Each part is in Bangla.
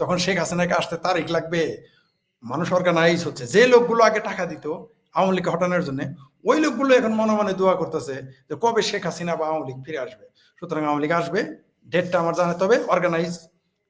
তখন শেখ হাসিনাকে আসতে তারিখ লাগবে। মানুষ অর্গানাইজ হচ্ছে। যে লোকগুলো আগে টাকা দিত আওয়ামী লীগকে হটানোর জন্য, ওই লোকগুলো এখন মনে মনে দোয়া করতেছে যে কবে শেখ হাসিনা বা আওয়ামী লীগ ফিরে আসবে। সুতরাং আওয়ামী লীগ আসবে ডেটটা আমার জানাতে হবে অর্গানাইজ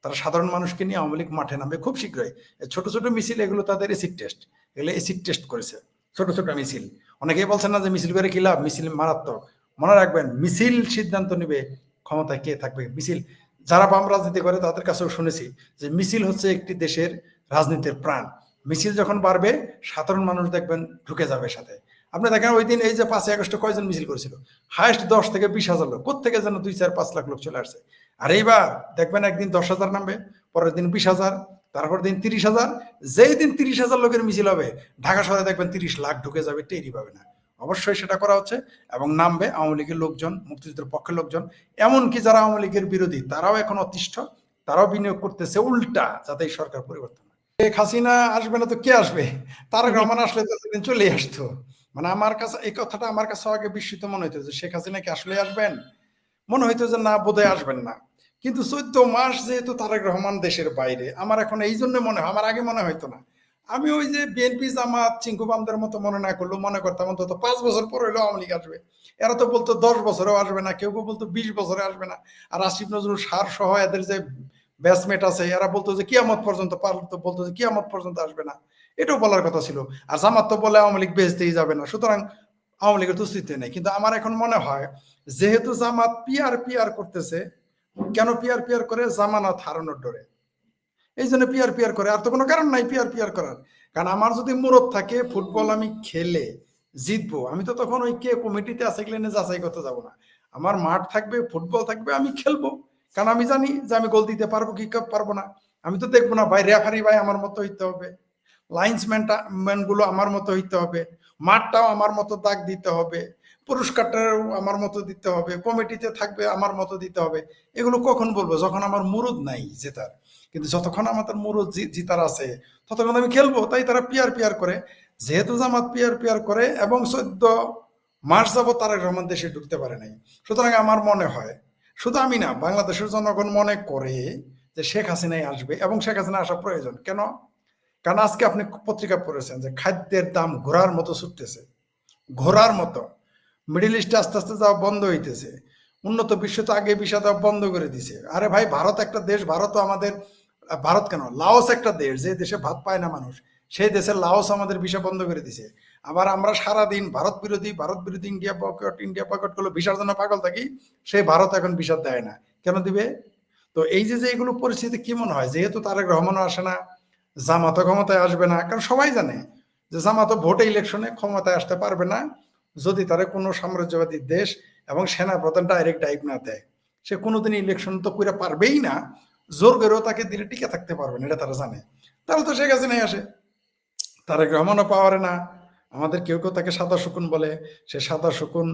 তারা সাধারণ মানুষকে নিয়ে আওয়ামী লীগ মাঠে নামবে খুব শীঘ্রই। ছোট ছোট মিছিল, এগুলো তাদের এসিড টেস্ট এগুলো এসিড টেস্ট করেছে। ছোট ছোট মিছিল। অনেকেই বলছেন না যে মিছিল করে কি লাভ? মিছিল মারাত্মক। মনে রাখবেন, মিছিল সিদ্ধান্ত নিবে ক্ষমতায় কে থাকবে? মিছিল যারা বাম রাজনীতি করে, তাদের কাছেও শুনেছি যে মিছিল হচ্ছে একটি দেশের রাজনীতির প্রাণ। মিছিল যখন বাড়বে, সাধারণ মানুষ দেখবেন ঢুকে যাবে সাথে। আপনি দেখেন, ওই দিন এই যে পাঁচই আগস্টে কয়জন মিছিল করেছিল? হায়েস্ট দশ থেকে বিশ হাজার লোক। কোথেকে যেন দুই, চার, পাঁচ লাখ লোক চলে আসছে। আর এইবার দেখবেন একদিন দশ হাজার নামবে, পরের দিন বিশ হাজার, তারপর দিন তিরিশ হাজার। যেই দিন তিরিশ হাজার লোকের মিছিল হবে, ঢাকা শহরে দেখবেন তিরিশ লাখ ঢুকে যাবে টেরি পাবে না। অবশ্যই সেটা করা হচ্ছে এবং নামবে আওয়ামী লীগের লোকজন মুক্তিযুদ্ধের পক্ষের লোকজন। এমনকি যারা আওয়ামী লীগের বিরোধী তারাও এখন অতিষ্ঠ তারাও বিনিয়োগ করতেছে উল্টা যাতে এই সরকার পরিবর্তন শেখ হাসিনা আসবে না তো কে আসবে? তারেক রহমান আসলে তো সেদিন চলে আসতো। মানে আমার কাছে এই কথাটা আমার কাছে আগে বিস্মিত মনে হইতো যে শেখ হাসিনা কি আসলে আসবেন? মনে হইতো যে না বোধহয় আসবেন না। কিন্তু চোদ্দ মাস যেহেতু তারেক রহমান দেশের বাইরে আমার এখন এই জন্য মনে হয় আমার আগে মনে হইতো না। আমি ওই যে বিএনপি জামাত চিঙ্কু বামদের মতো মনে না করলেও মনে করতাম, অন্তত পাঁচ বছর পর হইলেও আওয়ামী লীগ আসবে। এরা তো বলতো দশ বছরেও আসবে না, কেউ কেউ বলতো বিশ বছরে আসবে না। আর আসিফ নজরুল সার সহ এদের যে ব্যাচমেট আছে, এরা বলতো যে কিয়ামত পর্যন্ত পারতো বলতো যে কিয়ামত পর্যন্ত আসবে না। এটাও বলার কথা ছিল। আর জামাত তো বলে আওয়ামী লীগ বেচতেই যাবে না। সুতরাং আওয়ামী লীগের তো স্থিতি নেই। কিন্তু আমার এখন মনে হয়, যেহেতু জামাত পিয়ার পিয়ার করতেছে, কেন পিয়ার পিয়ার করে? জামানত হারানোর ডরে। এই জন্য পিয়ার পিয়ার করে। আর তো কোনো কারণ নাই পিয়ার পিয়ার করার। কারণ আমার যদি মুরত থাকে, ফুটবল আমি খেলে, জিতবো, আমি তো তখন ওই কে কমিটিতে আছে গেলে যাচাই করতে যাব না। আমার মাঠ থাকবে, ফুটবল থাকবে, আমি খেলব। কারণ আমি জানি যে আমি গোল দিতে পারব কি পারব না। আমি তো দেখব না, ভাই রেফারি ভাই আমার মতো হইতে হবে। লাইন্সম্যানটা ম্যানগুলো আমার মতো হইতে হবে। মাঠটাও আমার মতো দাগ দিতে হবে। পুরস্কারটাও আমার মতো দিতে হবে। কমিটিতে থাকবে, আমার মতো দিতে হবে। এগুলো কখন বলব? যখন আমার মুরুদ নাই জেতার। কিন্তু যতক্ষণ আমাদের মুরুদ জিতার আছে, ততক্ষণ আমি খেলব। তাই তারা পিয়ার পিয়ার করে। যেহেতু জামাত পিয়ার পিয়ার করে এবং চোদ্দ মার্চ যাব তারেক রহমান দেশে ঢুকতে পারে নাই। সুতরাং আমার মনে হয়, শুধু আমি না, বাংলাদেশের জনগণ মনে করে যে শেখ হাসিনাই আসবে এবং শেখ হাসিনা আসা প্রয়োজন। কেন? কারণ আজকে আপনি পত্রিকা পড়েছেন যে খাদ্যের দাম ঘোরার মতো ছুটতেছে। ঘোরার মতো। মিডিল ইস্টে আস্তে আস্তে যাওয়া বন্ধ হইতেছে। উন্নত বিশ্ব তো আগে বিষা দেওয়া বন্ধ করে দিছে। আরে ভাই, ভারত একটা দেশ, ভারতও আমাদের ভারত কেন? লাওস একটা দেশ, যে দেশে ভাত পায় না মানুষ, সেই দেশের লাওস আমাদের ভিসা বন্ধ করে দিছে। আবার আমরা সারা দিন ভারত বিরোধী ভারত বিরোধী, ইন্ডিয়া পকেট ইন্ডিয়া পকেটগুলো ভিসার জন্য পাগল থাকি সেই ভারত এখন ভিসা দেয় না। কেন দিবে? তো এই যে যে এগুলো পরিস্থিতি কি মনে হয়? যেহেতু তারেক রহমানও আসে না, জামাতও ক্ষমতায় আসবে না, কারণ সবাই জানে যে জামাতও ভোটে ইলেকশনে ক্ষমতায় আসতে পারবে না, যদি তারা কোনো সাম্রাজ্যবাদী দেশ এবং সেনা প্রধান ডাইরেক্ট ডাইভ না দেয়। সে কোনোদিন ইলেকশন তো করে পারবেই না জোর করেও তাকে দিলে টিকে থাকতে পারবে না এটা তারা জানে। তাহলে তো শেখ হাসিনাই আসে। তারেক রহমানও পাওয়ারে না। আমাদের কেউ কেউ তাকে সাদা শকুন বলে। সে সাদা শকুন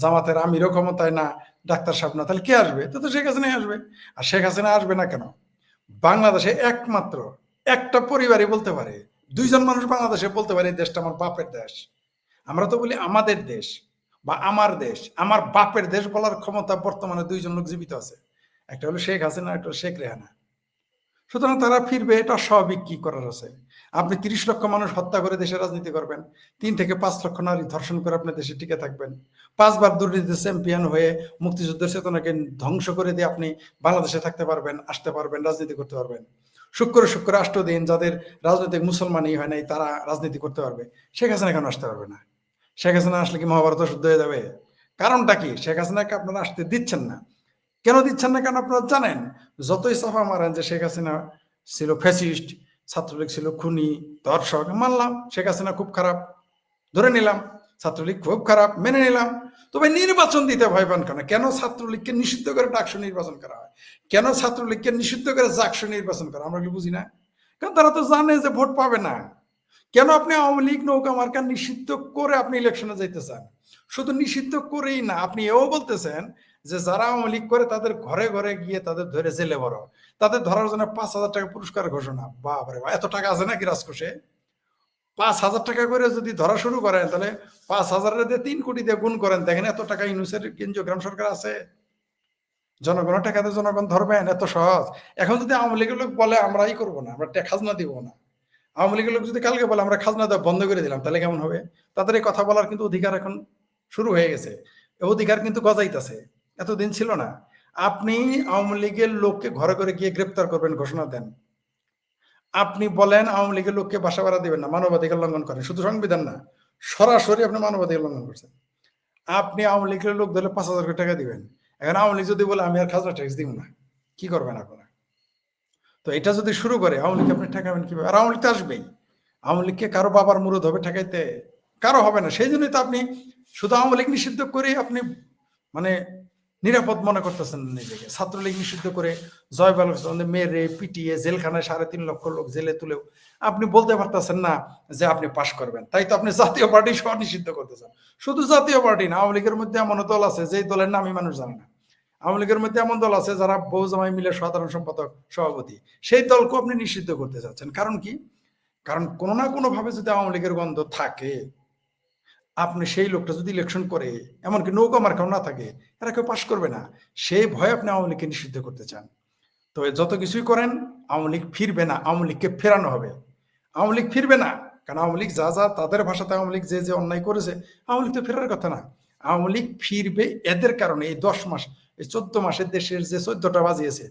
জামাতের আমিরও ক্ষমতায় না, ডাক্তার সাহেব না। তাহলে কে আসবে? তো তো শেখ হাসিনাই আসবে। আর শেখ হাসিনা আসবে না কেন? বাংলাদেশে একমাত্র, একটা পরিবারই বলতে পারে। দুইজন মানুষ বাংলাদেশে বলতে পারে, এই দেশটা আমার বাপের দেশ। আমরা তো বলি আমাদের দেশ বা আমার দেশ। আমার বাপের দেশ বলার ক্ষমতা বর্তমানে দুইজন লোক জীবিত আছে। একটা হলো শেখ হাসিনা, একটা শেখ রেহানা। সুতরাং তারা ফিরবে, এটা স্বাভাবিক কি করার আছে? আপনি তিরিশ লক্ষ মানুষ হত্যা করে দেশে রাজনীতি করবেন, তিন থেকে পাঁচ লক্ষ নারী ধর্ষণ করে আপনি দেশে টিকে থাকবেন। পাঁচবার দুর্নীতিতে চ্যাম্পিয়ন হয়ে মুক্তিযুদ্ধের চেতনাকে ধ্বংস করে দিয়ে আপনি বাংলাদেশে থাকতে পারবেন, আসতে পারবেন, রাজনীতি করতে পারবেন। শুক্র শুক্র আষ্ট দিন যাদের রাজনৈতিক মুসলমানই হয় নাই, তারা রাজনীতি করতে পারবে। শেখ হাসিনা কেন আসতে পারবে না? শেখ হাসিনা আসলে কি মহাভারত শুদ্ধ হয়ে যাবে? কারণটা কি? শেখ হাসিনাকে আপনারা আসতে দিচ্ছেন না। কেন দিচ্ছেন না কেন আপনারা জানেন? যতই সাফা মারেন যে শেখ হাসিনা ছিল ফ্যাসিস্ট, ছাত্রলীগ ছিল খুনি, দর্শক, মানলাম শেখ হাসিনা খুব খারাপ। ধরে নিলাম, ছাত্রলীগ খুব খারাপ, মেনে নিলাম। তবে নির্বাচন দিতে ভয় পান কেন? কেন ছাত্রলীগকে নিষিদ্ধ করে ডাকসু নির্বাচন করা হয়? কেন ছাত্রলীগকে নিষিদ্ধ করে জাকসু নির্বাচন করা আমরা কি বুঝি না? কারণ তারা তো জানে যে ভোট পাবে না। কেন আপনি আওয়ামী লীগ, নৌকা, মার্কা নিষিদ্ধ করে আপনি ইলেকশনে যাইতে চান? শুধু নিষিদ্ধ করেই না, আপনি এও বলতেছেন যে যারা আওয়ামী লীগ করে তাদের ঘরে ঘরে গিয়ে তাদের ধরে জেলে বড় তাদের ধরার জন্য পাঁচ হাজার টাকা পুরস্কার ঘোষণা। বাপরে এত টাকা আছে নাকি রাজকোষে? পাঁচ হাজার টাকা করে যদি ধরা শুরু করেন, তাহলে পাঁচ হাজারের দিয়ে তিন কোটি দিয়ে গুণ করেন। দেখেন এত টাকা ইউনুসের কেন্দ্রীয় গ্রাম সরকার আছে। জনগণের টাকাতে জনগণ ধরবেন, এত সহজ। এখন যদি আওয়ামী লীগের লোক বলে আমরাই করব না, আমরা খাজনা দিব না। আওয়ামী লীগের লোক যদি কালকে বলে, আমরা খাজনা দেওয়া বন্ধ করে দিলাম, তাহলে কেমন হবে? তাদের এই কথা বলার কিন্তু অধিকার এখন শুরু হয়ে গেছে। অধিকার কিন্তু গজাইতেছে। এতদিন ছিল না। আপনি আওয়ামী লীগের লোককে ঘরে ঘরে গিয়ে গ্রেপ্তার করবেন, ঘোষণা দেন। আপনি বলেন আওয়ামী লীগের লোককে বাসা ভাড়া দিবেন না, মানবাধিকার লঙ্ঘন করেন। শুধু সংবিধান না, সরাসরি আপনি মানবাধিকার লঙ্ঘন করছেন। আপনি আওয়ামী লীগের লোক ধরে পাঁচ হাজার টাকা দিবেন। এখন আওয়ামী লীগ যদি বলে, আমি আর খাজনা ট্যাক্স দিব না কি করবেন আপনারা? তো এটা যদি শুরু করে, আওয়ামী লীগ আপনি ঠেকাবেন কীভাবে? আর আওয়ামী লীগ তো আসবেই। আওয়ামী লীগকে কারও বাবার মুরুদ হবে ঠেকাইতে, কারও হবে না। সেই জন্যই তো আপনি শুধু আওয়ামী লীগ নিষিদ্ধ করে আপনি মানে নিরাপদ মনে করতেছেন নিজেকে। ছাত্রলীগ নিষিদ্ধ করে জয় বালকচন্দ্র মেরে পিটিয়ে জেলখানায় সাড়ে তিন লক্ষ লোক জেলে তুলেও আপনি বলতে পারতেছেন না যে আপনি পাশ করবেন। তাই তো আপনি জাতীয় পার্টি সহ নিষিদ্ধ করতেছেন। শুধু জাতীয় পার্টি না, আওয়ামী লীগের মধ্যে এমন দল আছে যে দলের নামই মানুষ জানে না। আওয়ামী লীগের মধ্যে এমন দল আছে যারা বহু জামাই মিলে সাধারণ সম্পাদক, সভাপতি। সেই দলকে আপনি নিষিদ্ধ করতে চাচ্ছেন কারণ কি? কারণ কোনো না কোনো ভাবে যদি আওয়ামী লীগের গন্ধ থাকে আপনি সেই লোকটা যদি ইলেকশন করে, এমনকি নৌকা মার্কাও না থাকে, এরা কেউ পাশ করবে না। সেই ভয়ে আপনি আওয়ামী লীগকে নিষিদ্ধ করতে চান। তো যত কিছুই করেন, আওয়ামী লীগ ফিরবে না, আওয়ামী লীগকে ফেরানো হবে। আওয়ামী লীগ ফিরবে না, কারণ আওয়ামী লীগ যা যা তাদের ভাষাতে আওয়ামী লীগ যে যে অন্যায় করেছে, আওয়ামী লীগ তো ফেরার কথা না। আওয়ামী লীগ ফিরবে এদের কারণে এই দশ মাস, এই চোদ্দ মাসের দেশের যে চোদ্দটা বাজিয়েছে,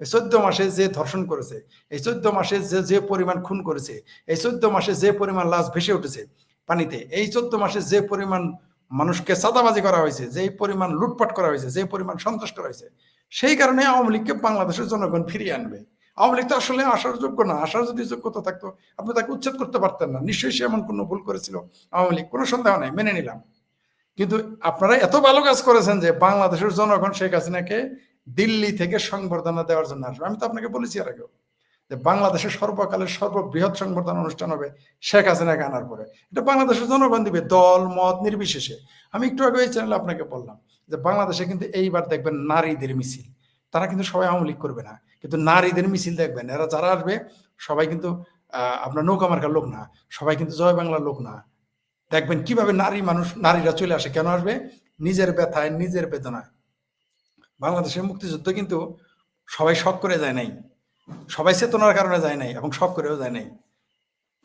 এই চোদ্দ মাসে যে ধর্ষণ করেছে, এই চোদ্দ মাসে যে যে পরিমাণ খুন করেছে, এই চোদ্দ মাসে যে পরিমাণ লাশ ভেসে উঠেছে পানিতে। এই চোদ্দ মাসে যে পরিমাণ মানুষকে চাঁদাবাজি করা হয়েছে, যে পরিমাণ লুটপাট করা হয়েছে, যে পরিমাণ সন্ত্রাস করা হয়েছে, সেই কারণে আওয়ামী লীগকে বাংলাদেশের জনগণ ফিরিয়ে আনবে। আওয়ামী লীগ তো আসলে আসার যোগ্য না। আসার যদি যোগ্যতা থাকতো, আপনি তাকে উচ্ছেদ করতে পারতেন না। নিশ্চয়ই সে এমন কোনো ভুল করেছিল আওয়ামী লীগ। কোনো সন্দেহ নাই, মেনে নিলাম। কিন্তু আপনারা এত ভালো কাজ করেছেন যে বাংলাদেশের জনগণ শেখ হাসিনাকে দিল্লি থেকে সংবর্ধনা দেওয়ার জন্য আসবে। আমি তো আপনাকে বলেছি আর আগেও। যে বাংলাদেশের সর্বকালের সর্ববৃহৎ সংবর্ধনা অনুষ্ঠান হবে শেখ হাসিনাকে আনার পরে। এটা বাংলাদেশের জনগণ দিবে, দল, মত নির্বিশেষে। আমি একটু আগে এই চ্যানেলে আপনাকে বললাম যে বাংলাদেশে কিন্তু এইবার দেখবেন নারীদের মিছিল। তারা কিন্তু সবাই আওয়ামী লীগ করবে না। কিন্তু নারীদের মিছিল দেখবেন, এরা যারা আসবে, সবাই কিন্তু আপনার নৌকা মার্কার লোক না, সবাই কিন্তু জয় বাংলার লোক না। দেখবেন কীভাবে নারী মানুষ, নারীরা চলে আসে, কেন আসবে? নিজের ব্যথায়, নিজের বেদনায়। বাংলাদেশের মুক্তিযুদ্ধ কিন্তু সবাই শখ করে যায় নাই। সবাই চেতনার কারণে যায় নাই এবং শখ করেও যায় নাই।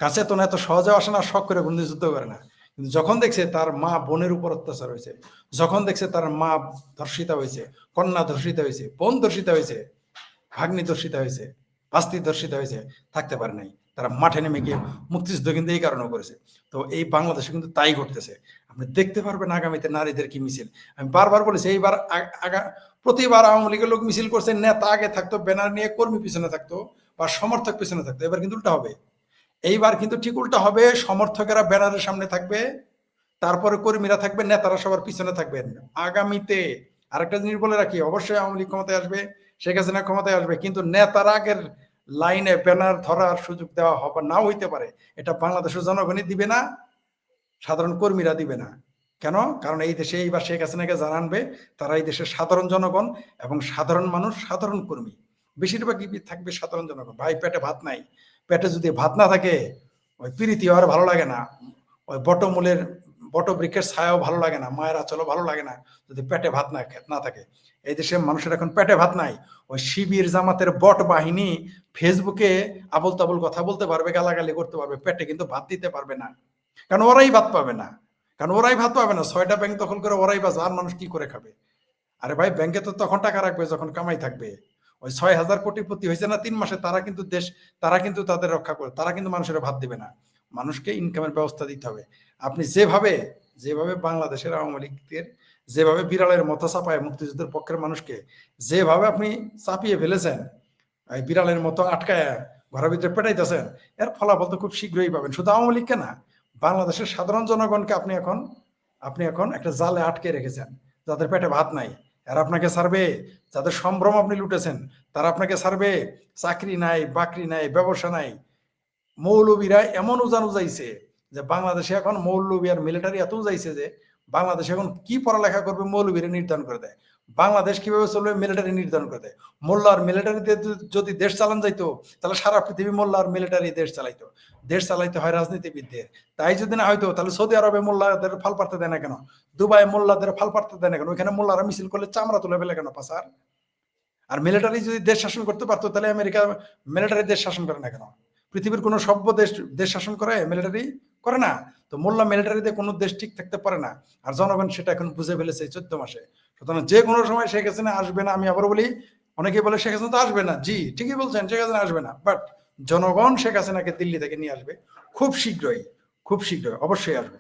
কার চেতনা এত সহজে আসে না, শখ করে বন্ধু যুদ্ধ করে না। কিন্তু যখন দেখছে তার মা বোনের উপর অত্যাচার হয়েছে, যখন দেখছে তার মা ধর্ষিতা হয়েছে, কন্যা ধর্ষিতা হয়েছে, বোন ধর্ষিতা হয়েছে, ভাগ্নি ধর্ষিতা হয়েছে পাস্তি ধর্ষিতা হয়েছে, থাকতে পারে নাই। তারা মাঠে নেমে গিয়ে মুক্তিযুদ্ধ কিন্তু এই কারণেও করেছে। তো এই বাংলাদেশে কিন্তু তাই ঘটতেছে। আপনি দেখতে পারবেন আগামীতে নারীদের কি মিছিল। আমি বারবার বলেছি, এইবার আগা, প্রতিবার আওয়ামী লীগের লোক মিছিল করছে, নেতা আগে থাকতো, ব্যানার নিয়ে কর্মী পিছনে থাকতো বা সমর্থক পিছনে থাকতো। এবার কিন্তু উল্টা হবে। এইবার কিন্তু ঠিক উল্টা হবে, সমর্থকেরা ব্যানারের সামনে থাকবে, তারপরে কর্মীরা থাকবে, নেতারা সবার পিছনে থাকবেন। আগামীতে আরেকটা জিনিস বলে রাখি, অবশ্যই আওয়ামী লীগ ক্ষমতায় আসবে, শেখ হাসিনা ক্ষমতায় আসবে, কিন্তু নেতারা আগের লাইনে ব্যানার ধরার সুযোগ দেওয়া হবে, নাও হইতে পারে। এটা বাংলাদেশের জনগণই দিবে না, সাধারণ কর্মীরা দিবে না। কেন? কারণ এই দেশে এইবার শেখ হাসিনাকে জানানবে তারা এই দেশের সাধারণ জনগণ এবং সাধারণ মানুষ, সাধারণ কর্মী। বেশিরভাগই থাকবে সাধারণ জনগণ। ভাই, পেটে ভাত নাই। পেটে যদি ভাত না থাকে, ওই প্রীতি আর ভালো লাগে না। ওই বটমূলের, বটবৃক্ষের ছায়াও ভালো লাগে না। মায়ের আচলও ভালো লাগে না, যদি পেটে ভাত না না থাকে। এই দেশে মানুষের এখন পেটে ভাত নাই। ওই শিবির জামাতের বট বাহিনী ফেসবুকে আবল তাবল কথা বলতে পারবে, গালাগালি করতে পারবে, পেটে কিন্তু ভাত দিতে পারবে না। কারণ ওরাই ভাত পাবে না। কারণ ওরাই ভাত পাবে না। ছয়টা ব্যাংক দখল করে ওরাই বাস আর মানুষ কি করে খাবে? আরে ভাই, ব্যাংকে তো তখন টাকা রাখবে, যখন কামাই থাকবে। ওই ছয় হাজার কোটিপতি হয়েছে না তিন মাসে, তারা কিন্তু দেশ, তারা কিন্তু তাদের রক্ষা করে, তারা কিন্তু মানুষের ভাত দিবে না। মানুষকে ইনকামের ব্যবস্থা দিতে হবে। আপনি যেভাবে যেভাবে বাংলাদেশের আওয়ামী লীগের যেভাবে বিড়ালের মতো চাপায় মুক্তিযুদ্ধের পক্ষের মানুষকে, যেভাবে আপনি চাপিয়ে ফেলেছেন বিড়ালের মতো আটকায় ঘরের ভিতরে পেটাইতেছেন, এর ফলাফল তো খুব শীঘ্রই পাবেন। শুধু আওয়ামী লীগকে না, বাংলাদেশের সাধারণ জনগণকে আপনি এখন আপনি এখন একটা জালে আটকে রেখেছেন, যাদের পেটে ভাত নাই। এরা আপনাকে ছাড়বে, যাদের সম্ভ্রম আপনি লুটেছেন, তারা আপনাকে ছাড়বে। চাকরি নাই, বাকরি নাই, ব্যবসা নাই। মৌলবীরা এমন উজান উজাইছে যে, বাংলাদেশে এখন মৌলবী আর মিলিটারি এত উজাইছে যে বাংলাদেশ এখন কি পড়ালেখা করবে মৌলবীরা নির্ধারণ করে দেয়। বাংলাদেশ কীভাবে চলবে মিলিটারি নির্ধারণ করে দেয়। মোল্লা আর মিলিটারিতে যদি দেশ চালান যাইতো, তাহলে সারা পৃথিবী মোল্লা মিলিটারি দেশ চালাইতো। দেশ চালাইতে হয় রাজনীতিবিদদের। তাই যদি না হয়তো তাহলে সৌদি আরবে মোল্লাদের ফাল পারতে দেয় না কেন? দুবাই মোল্লাদের ফাল পারতে দেয় না কেন? ওইখানে মোল্লারা মিছিল করলে চামড়া তুলে ফেলে কেন পাসার আর মিলিটারি যদি দেশ শাসন করতে পারতো, তাহলে আমেরিকা মিলিটারি দেশ শাসন করে না কেন? পৃথিবীর কোনো সভ্য দেশ দেশ শাসন করে মিলিটারি করে না। তো মোল্লা মিলিটারিতে কোনো দেশ ঠিক থাকতে পারে না। আর জনগণ সেটা এখন বুঝে ফেলেছে চোদ্দ মাসে। সুতরাং যে কোনো সময় শেখ হাসিনা আসবে না, আমি আবার বলি অনেকে বলে শেখ হাসিনা তো আসবে না। জি, ঠিকই বলছেন, শেখ হাসিনা আসবে না। বাট জনগণ শেখ হাসিনাকে দিল্লি থেকে নিয়ে আসবে। খুব শীঘ্রই খুব শীঘ্রই, অবশ্যই আসবে।